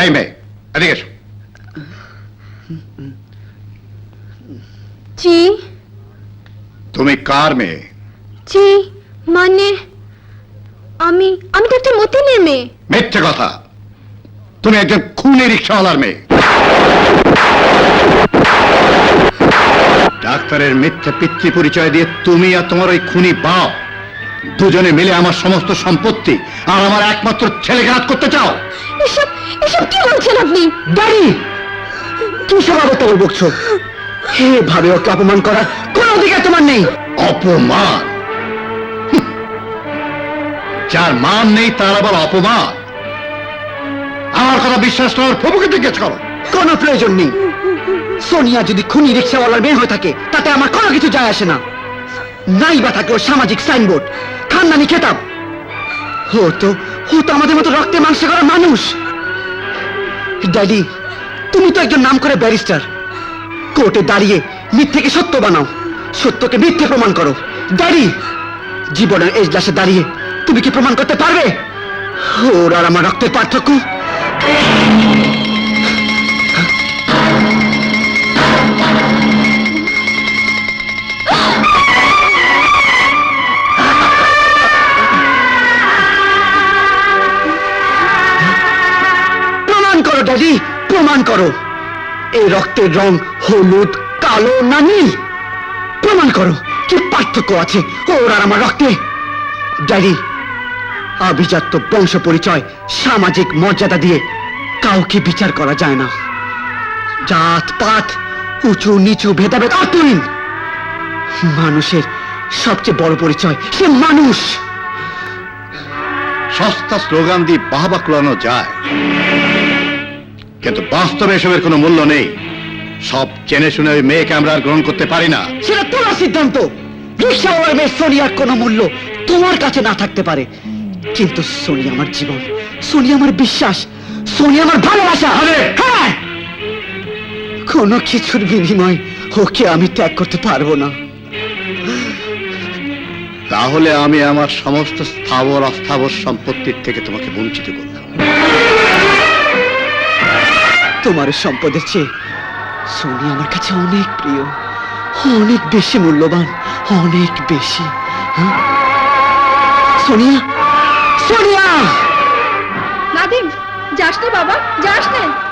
এই মেয়ে এদিকে এসো। জি। তুমি কার মেয়ে? জি মানে আমি আমি ডাক্তার মতিনের মেয়ে। মিথ্যে কথা। তুমি একজন খুনি রিক্সাওয়ালার মেয়ে। ডাক্তারের মিথ্যে পিতৃ পরিচয় দিয়ে তুমি আর তোমার ওই খুনি বাপ দুজনে মিলে আমার সমস্ত সম্পত্তি আর আমার একমাত্র ছেলেকে হাত করতে চাও। এসব এসব কি বলছেন আপনি? দাঁড়ি! কি সব অবতার বকছো? এভাবে ওকে অপমান করার কোন অধিকার তোমার নেই। অপমান? যার মান নেই তার আবার অপমান? আমার কথা বিশ্বাস করার প্রভুকে জিজ্ঞেস করো। কোনো প্রয়োজন নেই। সোনিয়া যদি খুনি রিক্সাওয়ালার মেয়ে হয়ে থাকে তাতে আমার কোনো কিছু যায় আসে না। নাই বা থাকে ওর সামাজিক সাইনবোর্ড খানদানি খেতাব। ও তো ও তো আমাদের মতো রক্তে মাংসে করা মানুষ। ড্যাডি তুমি তো একজন নাম করে ব্যারিস্টার। কোর্টে দাঁড়িয়ে মিথ্যেকে সত্য বানাও, সত্যকে মিথ্যে প্রমাণ করো। ড্যাডি জীবনের এজলাসে দাঁড়িয়ে তুমি কি প্রমাণ করতে পারবে? ওর আর আমার রক্তের পার্থক্য? ড্যাডি প্রমাণ করো। এই রক্তের রং হলুদ, কালো না নীল? প্রমাণ করো কি পার্থক্য আছে ওর আর আমার রক্তে? ড্যাডি আভিজাত্য বংশ পরিচয়, সামাজিক মর্যাদা দিয়ে কাউকে বিচার করা যায় না। জাত, পাত, উঁচু, নিচু, ভেদাভেদ অতুল মানুষের সবচেয়ে বড় পরিচয় সে মানুষ। সস্তা স্লোগান দিয়ে বাহবা কুড়ানো যায়। কিন্তু বাস্তবে এসবের কোনো মূল্য নেই। সব জেনে শুনে ওই মেয়েকে আমরা আর গ্রহণ করতে পারি না। সেটা তোমার সিদ্ধান্ত। রিক্সাওয়ালার মেয়ে সোনিয়ার কোনো মূল্য তোমার কাছে না থাকতে পারে। কিন্তু সোনিয়া আমার জীবন সোনিয়া আমার বিশ্বাস সোনিয়া আমার ভালোবাসা। হ্যাঁ! কোনো কিছুর বিনিময় ওকে আমি ত্যাগ করতে পারব না। তাহলে আমি আমার সমস্ত স্থাবর অস্থাবর সম্পত্তির থেকে তোমাকে বঞ্চিত করলাম। তোমার সম্পদের চেয়ে সোনি আমার কাছে অনেক প্রিয়, অনেক বেশি মূল্যবান, অনেক বেশি হ্যাঁ? সোনিয়া সোনিয়া নাদিম, যাস না বাবা, যাস না